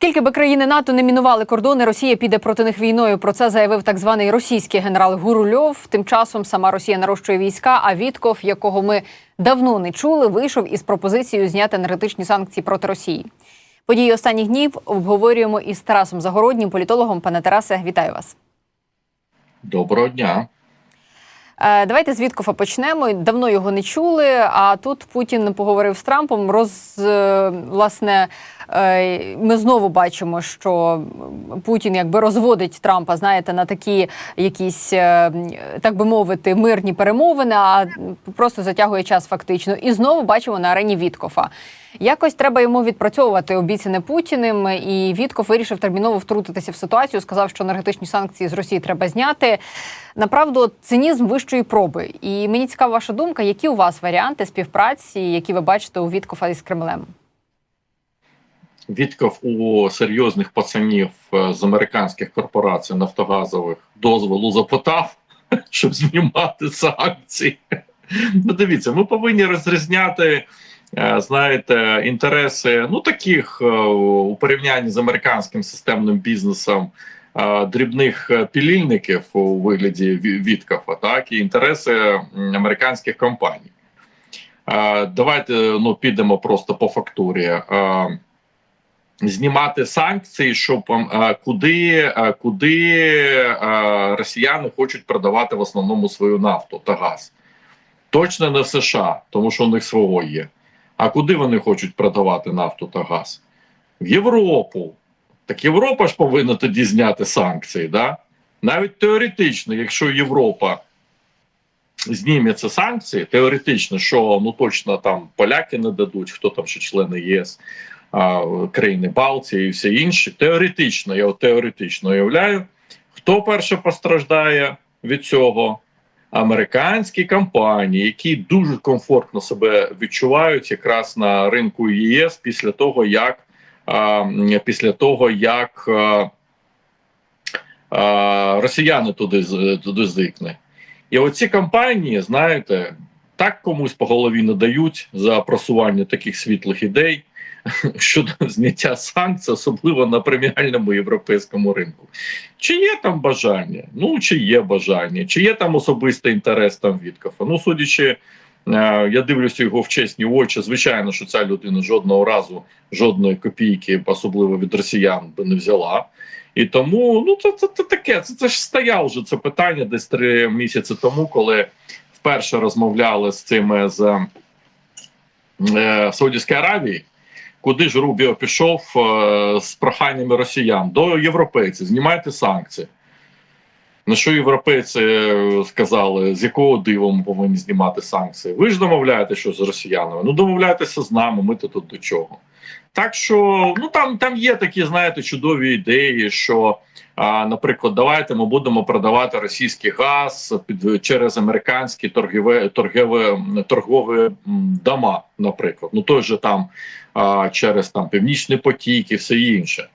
Скільки би країни НАТО не мінували кордони, Росія піде проти них війною. Про це заявив так званий російський генерал Гурульов. Тим часом сама Росія нарощує війська. А Вітков, якого ми давно не чули, вийшов із пропозицією зняти енергетичні санкції проти Росії. Події останніх днів обговорюємо із Тарасом Загороднім, політологом. Пане Тарасе, вітаю вас. Доброго дня. Е, Давайте з Віткофа почнемо. Давно його не чули. А тут Путін поговорив з Трампом. Роз е, власне ми знову бачимо, що Путін якби розводить Трампа, знаєте, на такі якісь, е, так би мовити, мирні перемовини, а просто затягує час фактично. І знову бачимо на арені Віткофа. Якось треба йому відпрацьовувати обіцяне Путіним. І Вітков вирішив терміново втрутитися в ситуацію. Сказав, що енергетичні санкції з Росії треба зняти. Направду, цинізм вищої проби. І мені цікава ваша думка, які у вас варіанти співпраці, які ви бачите у Віткофа із Кремлем? Вітков у серйозних пацанів е, з американських корпорацій нафтогазових дозволу запитав, щоб знімати санкції. Ну, дивіться, ми повинні розрізняти, е, знаєте, інтереси ну таких е, у порівнянні з американським системним бізнесом дрібних пілільників у вигляді Ві- Віткофа, так і інтереси американських компаній. Давайте ну підемо просто по фактурі. Знімати санкції, щоб е, куди, е, куди е, росіяни хочуть продавати в основному свою нафту та газ. Точно не в США, тому що у них свого є. А куди вони хочуть продавати нафту та газ? В Європу. Так Європа ж повинна тоді зняти санкції. Да? Навіть теоретично, якщо Європа зніметься санкції, теоретично, що ну точно там поляки не дадуть, хто там ще члени ЄС, країни Балтії і все інше. Теоретично, я теоретично уявляю, хто перше постраждає від цього. Американські компанії, які дуже комфортно себе відчувають якраз на ринку ЄС після того, як після того, як росіяни туди туди зникне. І оці компанії, знаєте, так комусь по голові не дають за просування таких світлих ідей щодо зняття санкцій, особливо на преміальному європейському ринку. Чи є там бажання? Ну чи є бажання, чи є там особистий інтерес там Віткофа? Ну, судячи, е, я дивлюся його в чесні очі. Звичайно, що ця людина жодного разу жодної копійки, особливо від росіян, би не взяла. І тому ну це, це, це таке. Це, це ж стояло вже це питання десь три місяці тому, коли вперше розмовляли з цими з е, Саудівської Аравії. Куди ж Рубіо пішов е, з проханнями росіян до європейців, знімайте санкції. На що європейці е, сказали, з якого дива ми повинні знімати санкції? Ви ж домовляєте, що з росіянами? Ну домовляйтеся з нами, ми то тут до чого. Так що ну там там є такі, знаєте, чудові ідеї, що, наприклад, давайте ми будемо продавати російський газ під через американські торгові торгові, торгові дома, наприклад. Ну той же там через там північний потік і все інше.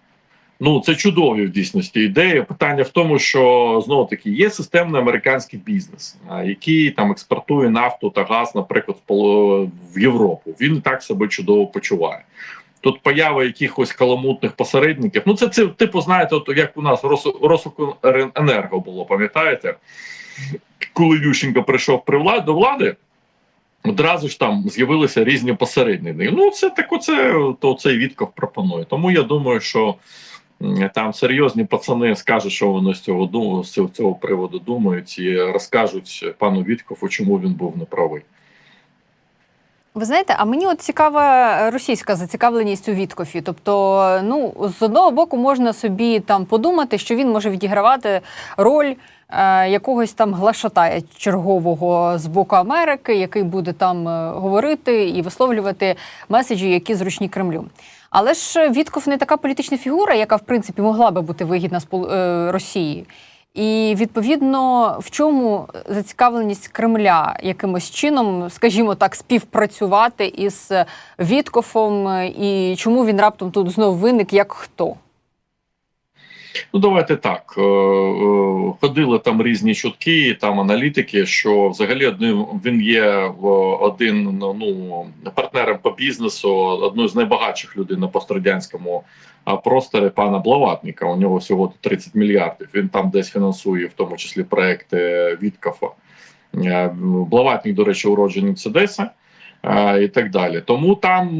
Ну це чудові в дійсності ідеї. Питання в тому, що знову таки є системний американський бізнес, який там експортує нафту та газ, наприклад, в Європу. Він і так себе чудово почуває. Тут поява якихось каламутних посередників. Ну, це, це типу, знаєте, от як у нас Рос- Росукренерго було, пам'ятаєте? Коли Ющенко прийшов при влади, до влади, одразу ж там з'явилися різні посередники. Ну, це так оце то цей Вітков пропонує. Тому я думаю, що там серйозні пацани скажуть, що вони з цього з цього приводу думають, і розкажуть пану Віткову, чому він був неправий. Ви знаєте, а мені от цікава російська зацікавленість у Віткофі. Тобто, ну з одного боку, можна собі там подумати, що він може відігравати роль е, якогось там глашатая чергового з боку Америки, який буде там е, говорити і висловлювати меседжі, які зручні Кремлю. Але ж Вітков не така політична фігура, яка в принципі могла би бути вигідна е, Росії. І відповідно, в чому зацікавленість Кремля якимось чином, скажімо так, співпрацювати із Віткофом, і чому він раптом тут знов виник як хто? Ну, давайте так. Е, е, Ходили там різні чутки, там аналітики, що взагалі одним він є один ну, партнером по бізнесу, одною з найбагатших людей на пострадянському а, простори пана Блаватника. У нього всього 30 мільярдів. Він там десь фінансує, в тому числі проекти Віткафа. Е, Блаватник, до речі, уроджений Цедеса. е, І так далі. Тому там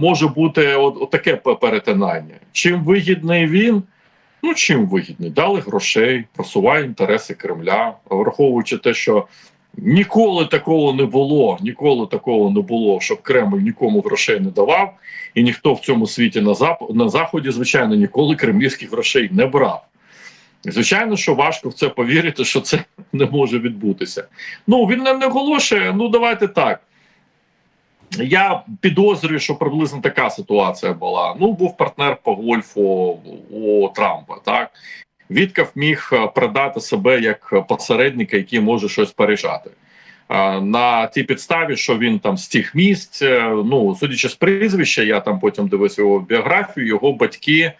може бути от, от таке перетинання. Чим вигідний він, ну чим вигідний? Дали грошей, просуває інтереси Кремля, враховуючи те, що ніколи такого не було, ніколи такого не було, щоб Кремль нікому грошей не давав, і ніхто в цьому світі на зап- на заході, звичайно, ніколи кремлівських грошей не брав. Звичайно, що важко в це повірити, що це не може відбутися. Ну він не наголошує. Ну давайте так. Я підозрюю, що приблизно така ситуація була. Ну, був партнер по гольфу у Трампа. Так Віткав міг е, продати себе як посередника, який може щось порішати. Е, На тій підставі, що він там з тих місць, е, ну судячи з прізвища, я там потім дивився його біографію. Його батьки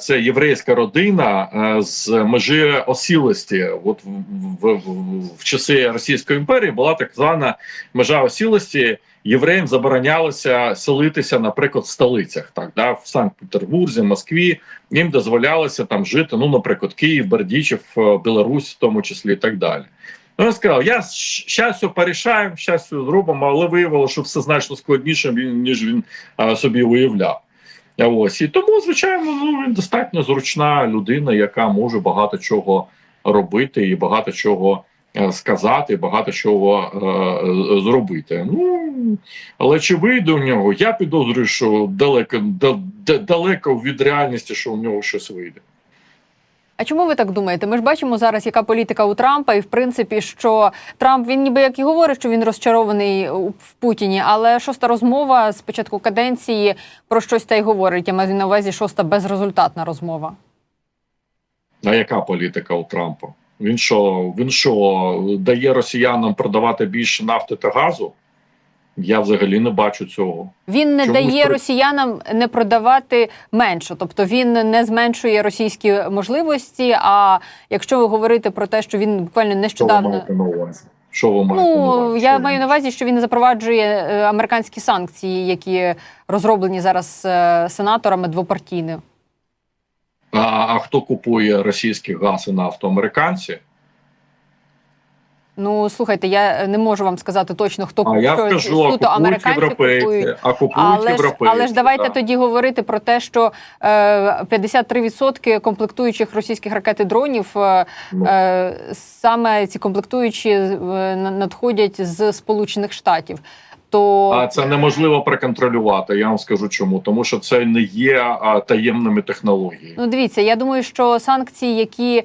це єврейська родина е, з межі осілості. От в, в, в, в часи Російської імперії була так звана межа осілості. Євреям заборонялося селитися, наприклад, в столицях, так да в Санкт-Петербурзі, Москві. Їм дозволялося там жити. Ну, наприклад, Київ, Бердічев, е, Білорусь, в тому числі, і так далі. Ну, він сказав: я зараз все порішаю, все зробимо, але виявилося, що все значно складніше, ніж він а, собі уявляв. Ось і тому, звичайно, ну він достатньо зручна людина, яка може багато чого робити і багато чого е, сказати, багато чого е, зробити. Ну але чи вийде у нього? Я підозрюю, що далеко да- да- далеко від реальності, що у нього щось вийде. А чому ви так думаєте? Ми ж бачимо зараз, яка політика у Трампа, і в принципі, що Трамп він ніби як і говорить, що він розчарований в Путіні, але шоста розмова з початку каденції про щось та й говорить. Я маю на увазі шоста безрезультатна розмова. А яка політика у Трампа? Він що, він що дає росіянам продавати більше нафти та газу? Я взагалі не бачу цього. Він не Чомусь дає при- росіянам не продавати менше, тобто він не зменшує російські можливості. А якщо говорити про те, що він буквально Що ви нещодавно маєте на увазі? Що ви маєте на Ну увазі? я Що маю на увазі, що він запроваджує е, американські санкції, які розроблені зараз е, сенаторами двопартійними. А, а хто купує російський газ і нафту? Американці? Ну слухайте, я не можу вам сказати точно, хто А я скажу, а суто купують американці європейці, купують. а купують Але ж, але ж давайте так. тоді говорити про те, що е, 53% комплектуючих російських ракет і дронів е, Ну. е, саме ці комплектуючі е, на- надходять з Сполучених Штатів. То А це неможливо проконтролювати. Я вам скажу чому. Тому що це не є а, таємними технологіями. Ну, дивіться, я думаю, що санкції, які е,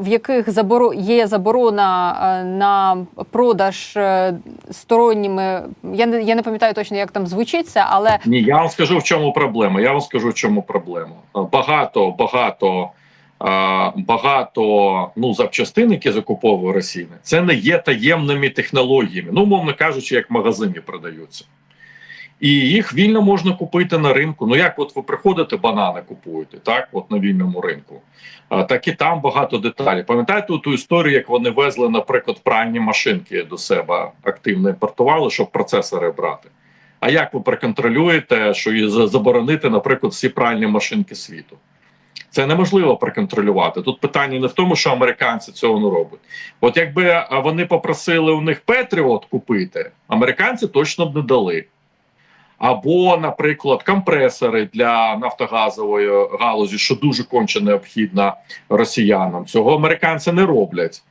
в яких заборо є заборона е, на продаж е, сторонніми, я не я не пам'ятаю точно, як там звучить це, але Ні, я вам скажу в чому проблема. Я вам скажу в чому проблема. Багато, багато, а, багато ну запчастин, які закуповує Росія, це не є таємними технологіями. Ну, мовно кажучи, як в магазині продаються. І їх вільно можна купити на ринку. Ну як от ви приходите, банани купуєте, так от на вільному ринку. А, так і там багато деталей. Пам'ятаєте ту історію, як вони везли, наприклад, пральні машинки до себе активно імпортували, щоб процесори брати. А як ви проконтролюєте, що заборонити, наприклад, всі пральні машинки світу? Це неможливо проконтролювати. Тут питання не в тому, що американці цього не роблять. От якби вони попросили у них Петріот купити, американці точно б не дали. Або, наприклад, компресори для нафтогазової галузі, що дуже конче необхідно росіянам. Цього американці не роблять.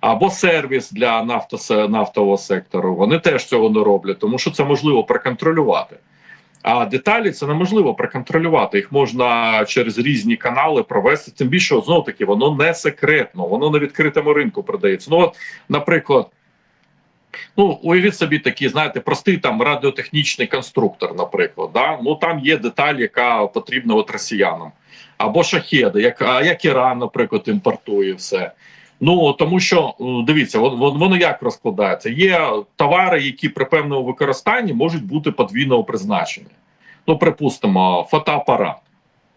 Або сервіс для нафтосе- нафтового сектору. Вони теж цього не роблять, тому що це можливо проконтролювати. А деталі це неможливо проконтролювати. Їх можна через різні канали провести. Тим більше знову таки воно не секретно, воно на відкритому ринку продається. Ну, от, наприклад, ну уявіть собі такий, знаєте, простий там радіотехнічний конструктор, наприклад. Да? Ну там є деталь, яка потрібна от росіянам. Або шахеди, як, як Іран, наприклад, імпортує все. Ну тому що е, дивіться, вон- вон- воно як розкладається. Є товари, які при певному використанні можуть бути подвійного призначення. Ну, припустимо, фотоапарат.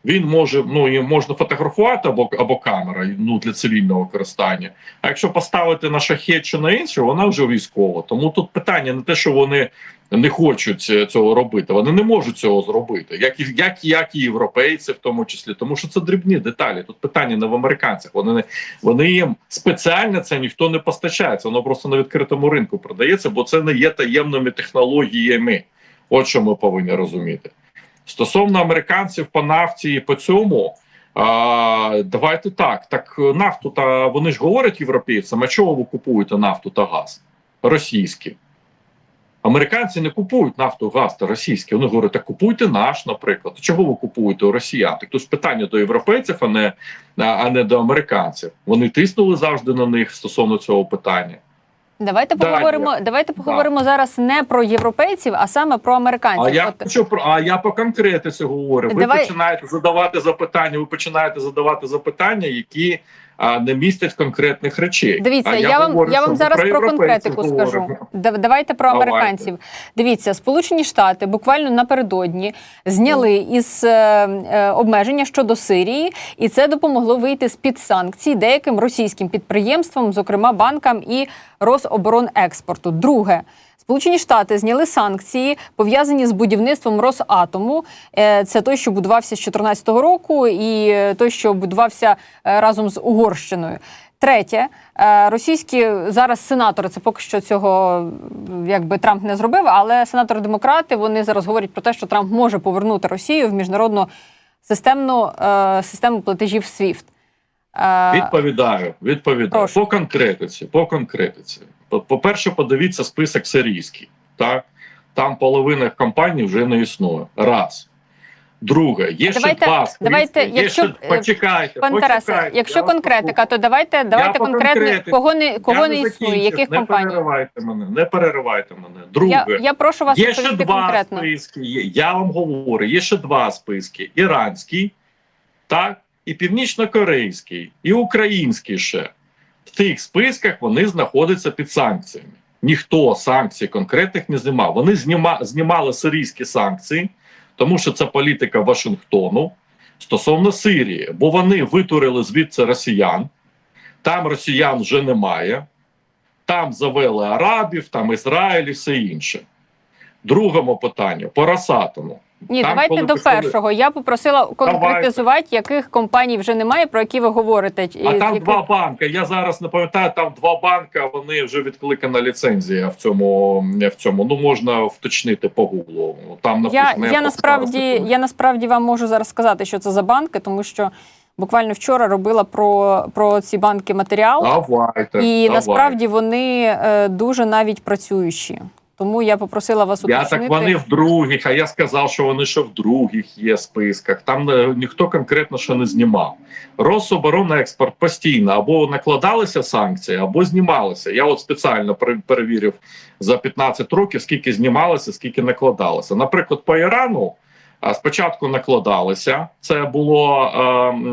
Він може, ну можна фотографувати або або камера ну для цивільного використання. А якщо поставити на шахет чи на інше, вона вже військова. Тому тут питання не те, що вони не хочуть е, цього робити. Вони не можуть цього зробити, як і як, як і європейці, в тому числі, тому що це дрібні деталі. Тут питання не в американцях. Вони не вони їм спеціально це ніхто не постачається. Воно просто на відкритому ринку продається, бо це не є таємними технологіями. От що ми повинні розуміти. Стосовно американців по нафті і по цьому. А, давайте так. Так нафту та вони ж говорять європейцям, а чого ви купуєте нафту та газ? Російські. Американці не купують нафту, газ та російські. Вони говорять, так купуйте наш, наприклад. Чого ви купуєте у росіян? Так то ж питання до європейців, а не, а не до американців. Вони тиснули завжди на них стосовно цього питання. Давайте Далі. поговоримо. Давайте поговоримо зараз не про європейців, а саме про американців. А я От- хочу про а я по конкретиці говорю. Ви Давай- починаєте задавати запитання. Ви починаєте задавати запитання, які а, не містять конкретних речей. Дивіться, а я, вам говорю, я вам зараз про європейців конкретику говоримо. скажу. Дав- Давайте про Давайте. американців. Дивіться, Сполучені Штати буквально напередодні зняли із е, е, обмеження щодо Сирії, і це допомогло вийти з під санкцій деяким російським підприємствам, зокрема банкам і Рособоронекспорту. Друге. Сполучені Штати зняли санкції, пов'язані з будівництвом Росатому. Е, Це той, що будувався з 2014 року, і е, той, що будувався е, разом з Угорщиною. Третє, російські зараз сенатори, це поки що цього якби Трамп не зробив, але сенатори-демократи вони зараз говорять про те, що Трамп може повернути Росію в міжнародну системну систему платежів SWIFT. Відповідаю, відповідаю Прошу. по конкретиці. По конкретиці. По- По-перше, подивіться список сирійський. Так там половина компаній вже не існує. Раз. Друге, є Давайте- ще два списки. давайте, є якщо, ще, е, почекайте, Пан Тарасе, почекайте, якщо конкретика, то давайте давайте конкретно кого не кого не існує, яких не компаній. переривайте мене, не переривайте мене. Друге, Я, я прошу вас є ще два конкретно. списки. Є, я вам говорю, є ще два списки: іранський, так, і північно-корейський, і український ще. В тих списках вони знаходяться під санкціями. Ніхто санкцій конкретних не знімав. Вони зніма, знімали сирійські санкції, тому що це політика Вашингтону стосовно Сирії, бо вони витурили звідси росіян. Там росіян вже немає. Там завели арабів, там Ізраїль і все інше. Другому питанню по Росатому. Ні, Там, давайте до пішли- першого. Я попросила конкретизувати, яких компаній вже немає, про які ви говорите. і А там яких- два банки. Я зараз не пам'ятаю, там два банка. Вони вже відкликана ліцензія в цьому. В цьому ну можна вточнити по гуглу. Там Я, написано, я насправді я насправді вам можу зараз сказати, що це за банки, тому що буквально вчора робила про, про ці банки матеріал, Давайте. і давайте. насправді вони е, дуже навіть працюючі. Тому я попросила вас Я так вони в других, а я сказав, що вони ще в других є списках. Там е, ніхто конкретно ще не знімав. Рособоронекспорт постійно або накладалися санкції, або знімалися. Я от спеціально пере- перевірив за 15 років, скільки знімалося, скільки накладалося. Наприклад, по Ірану а, спочатку накладалися, це було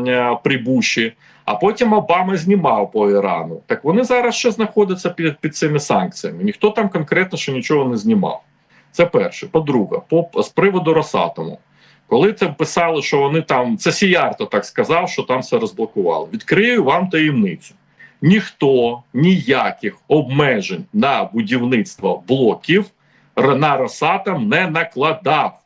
е, е, при Буші, а потім Обама знімав по Ірану. Так вони зараз ще знаходяться під, під цими санкціями. Ніхто там конкретно ще нічого не знімав. Це перше. По-друге, по з приводу Росатому. Коли це писали, що вони там це Сіярто так сказав, що там все розблокували. Відкрию вам таємницю. Ніхто ніяких обмежень на будівництво блоків на Росатом не накладав.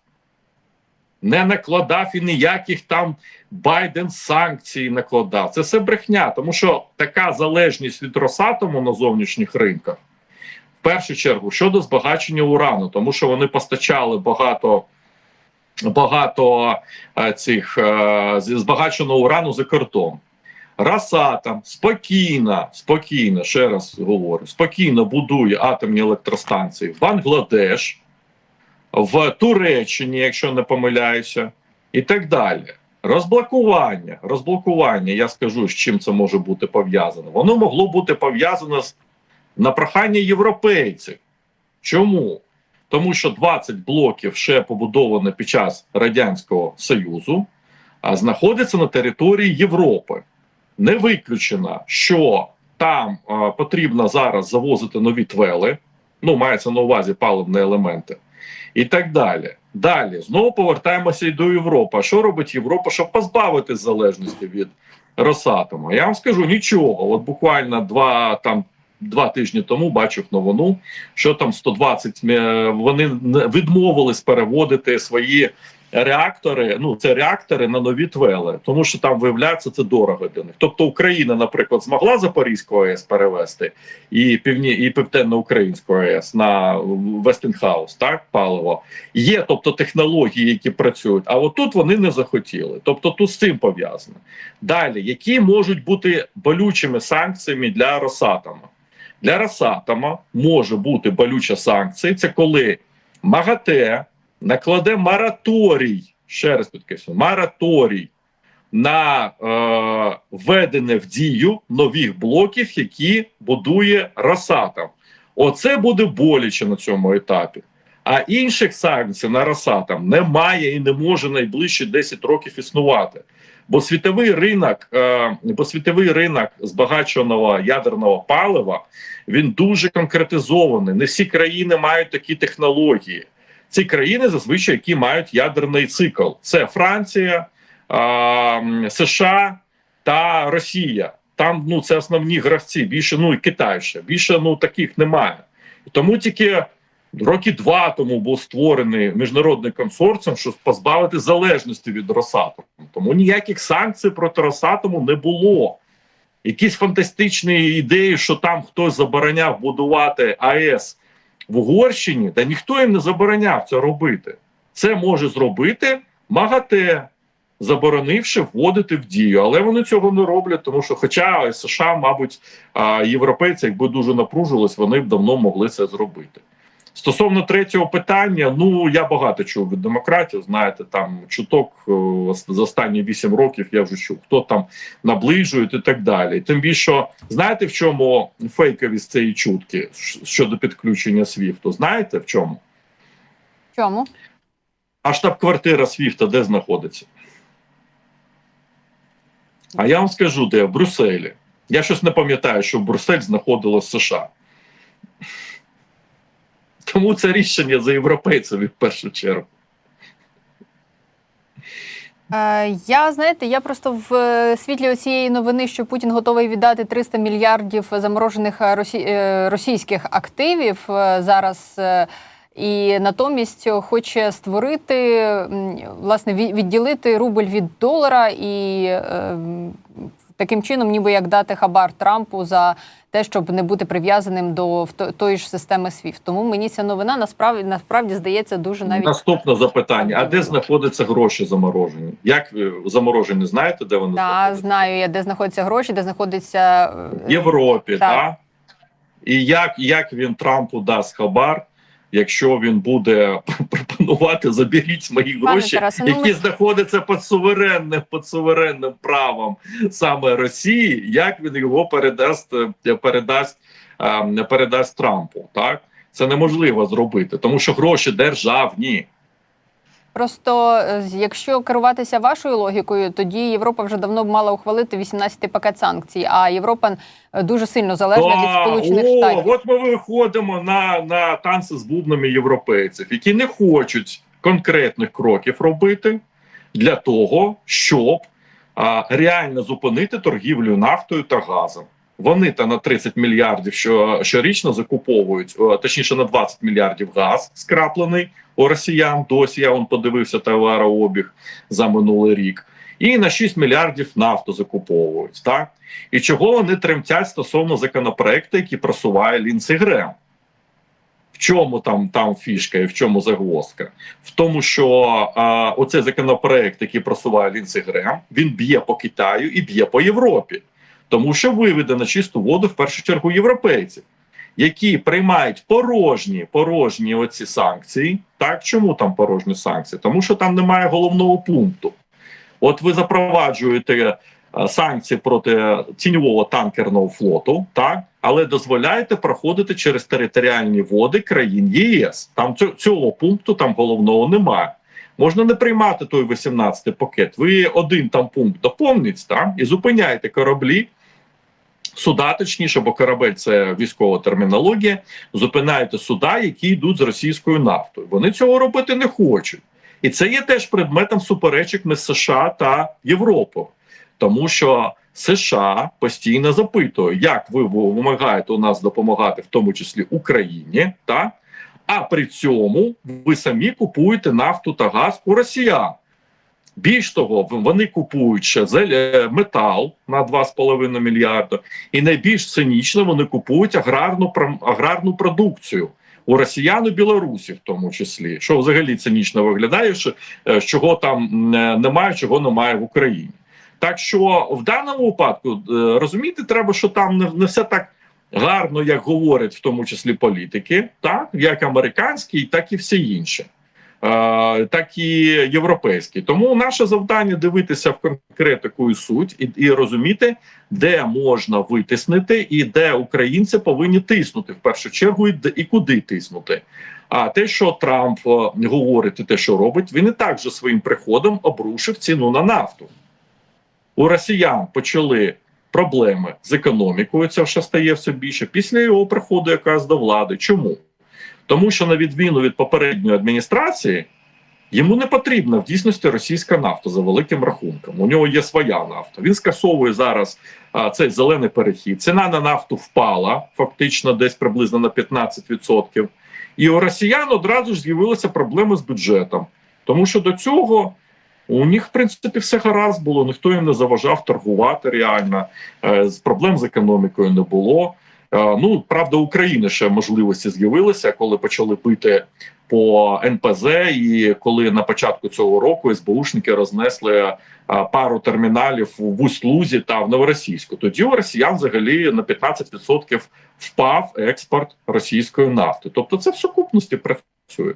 Не накладав і ніяких там Байден санкцій накладав. Це все брехня, тому що така залежність від Росатому на зовнішніх ринках в першу чергу щодо збагачення урану, тому що вони постачали багато багато е, цих е, збагаченого урану за кордон. Росатом спокійно, спокійно, ще раз говорю, спокійно будує атомні електростанції в Бангладеш, в Туреччині, якщо не помиляюся, і так далі. Розблокування, розблокування, я скажу, з чим це може бути пов'язано. Воно могло бути пов'язано з на прохання європейців. Чому? Тому що 20 блоків ще побудовано під час Радянського Союзу, а знаходяться на території Європи. Не виключено, що там а, потрібно зараз завозити нові твели, ну мається на увазі паливні елементи. І так далі. Далі знову повертаємося і до Європи. Що робить Європа, щоб позбавити залежності від Росатому? Я вам скажу нічого. От буквально два там. Два тижні тому бачив новину, що там 120 е, вони відмовились переводити свої реактори. Ну це реактори на нові твели, тому що там виявляється це дорого для них. Тобто Україна, наприклад, змогла Запорізьку АЕС перевести і півні і південно-українську АЕС на Вестінхаус, так паливо є, тобто технології, які працюють. А от тут вони не захотіли. Тобто, тут з цим пов'язано. Далі, які можуть бути болючими санкціями для Росатома? Для Росатома може бути болюча санкція. Це коли МАГАТЕ накладе мораторій, ще раз підкреслю, мораторій на е, введення в дію нових блоків, які будує Росатом. Оце буде боляче на цьому етапі. А інших санкцій на Росатом немає і не може найближчі 10 років існувати. Бо світовий ринок, е, бо світовий ринок збагаченого ядерного палива він дуже конкретизований. Не всі країни мають такі технології. Ці країни зазвичай які мають ядерний цикл. Це Франція, е, США та Росія. Там ну це основні гравці. Більше ну і Китай ще більше ну таких немає. Тому тільки роки два тому був створений міжнародний консорціум, щоб позбавити залежності від Росатому. Тому ніяких санкцій проти Росатому не було. Якісь фантастичні ідеї, що там хтось забороняв будувати АЕС в Угорщині, та ніхто їм не забороняв це робити. Це може зробити МАГАТЕ, заборонивши вводити в дію. Але вони цього не роблять, тому що, хоча США, мабуть, європейці, якби дуже напружились, вони б давно могли це зробити. Стосовно третього питання, ну я багато чув від демократів. Знаєте, там чуток е, за останні вісім років я вже чув, хто там наближують і так далі. Тим більше, знаєте, в чому фейковість цієї чутки щодо підключення Свіфту? Знаєте в чому? В Чому? А штаб-квартира Свіфта де знаходиться? А я вам скажу, де в Брюсселі. Я щось не пам'ятаю, що Брюссель знаходилось в США. Тому це рішення за європейцями в першу чергу. Е, Я знаєте, я просто в е, світлі цієї новини, що Путін готовий віддати 300 мільярдів заморожених е, росі... російських активів зараз. І натомість хоче створити власне відділити рубль від долара і таким чином, ніби як дати хабар Трампу за те, щоб не бути прив'язаним до тої ж системи SWIFT. Тому мені ця новина насправді насправді здається дуже навіть Наступне запитання: а де знаходяться гроші заморожені? Як ви заморожені? Знаєте, де вони Да, знаходяться? знаю я, де знаходяться гроші, де знаходиться е, В Європі, Так. так. І як, як він Трампу дасть хабар, якщо він буде пропонувати заберіть мої гроші, Тарасе, ну, які ну, знаходяться під суверенним, під суверенним правом саме Росії, як він його передасть, е, передасть, е, передасть Трампу? Так це неможливо зробити, тому що гроші державні. Просто е, якщо керуватися вашою логікою, тоді Європа вже давно б мала ухвалити 18-й пакет санкцій. А Європа е, дуже сильно залежна від Сполучених о, Штатів. От ми виходимо на, на танці з бубнами європейців, які не хочуть конкретних кроків робити для того, щоб а, реально зупинити торгівлю нафтою та газом. Вони та на 30 мільярдів що, щорічно закуповують, о, точніше на 20 мільярдів газ скраплений у росіян. Досі я он подивився товарообіг за минулий рік. І на 6 мільярдів нафту закуповують. Так і чого вони тремтять стосовно законопроекту, який просуває Лінсі? В чому там там фішка і в чому загвоздка? В тому, що а, оцей законопроект, який просуває Лінсі він б'є по Китаю і б'є по Європі, тому що виведе на чисту воду в першу чергу європейців, які приймають порожні порожні оці санкції. Так, чому там порожні санкції? Тому що там немає головного пункту. От ви запроваджуєте е, санкції проти тіньового танкерного флоту, так але дозволяєте проходити через територіальні води країн ЄС. Там цього пункту там головного немає. Можна не приймати той 18 пакет. Ви один там пункт доповніть так, і зупиняєте кораблі Суда, точніше, бо корабель це військова термінологія. Зупинаєте суда, які йдуть з російською нафтою. Вони цього робити не хочуть. І це є теж предметом суперечок між США та Європою, тому що США постійно запитує, як ви вимагаєте у нас допомагати, в тому числі Україні, та а при цьому ви самі купуєте нафту та газ у росіян. Більш того, вони купують ще е, метал на 2,5 мільярда, і найбільш цинічно вони купують аграрну аграрну продукцію у росіян і Білорусі, в тому числі, що взагалі цинічно виглядає, що е, чого там е, немає, чого немає в Україні. Так що в даному випадку розуміти треба, що там не, не все так гарно, як говорять, в тому числі політики, так як американські, так і всі інші. Так і європейські. Тому наше завдання дивитися в конкретику і суть і, і розуміти, де можна витиснити, і де українці повинні тиснути в першу чергу, і, і куди тиснути. А те, що Трамп е, говорить, і те, що робить, він і так же своїм приходом обрушив ціну на нафту. У росіян почали проблеми з економікою. Це ще стає все більше після його приходу якраз до влади. Чому? Тому що на відміну від попередньої адміністрації, йому не потрібна в дійсності російська нафта за великим рахунком. У нього є своя нафта. Він скасовує зараз а, цей зелений перехід. Ціна на нафту впала фактично десь приблизно на 15%. І у росіян одразу ж з'явилися проблеми з бюджетом, тому що до цього. У них, в принципі, все гаразд було, ніхто їм не заважав торгувати реально. Е, проблем з економікою не було. Е, Ну, правда, України ще можливості з'явилися, коли почали бити по НПЗ, і коли на початку цього року СБУшники рознесли е, пару терміналів в Усть-Лузі та в Новоросійську. Тоді у росіян взагалі на 15% впав експорт російської нафти. Тобто, це в сукупності працює.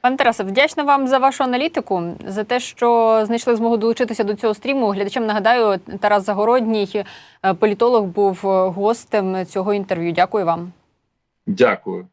Пане Тарасе, вдячна вам за вашу аналітику, за те, що знайшли змогу долучитися до цього стріму. Глядачам нагадаю, Тарас Загородній, е, політолог, був гостем цього інтерв'ю. Дякую вам. Дякую.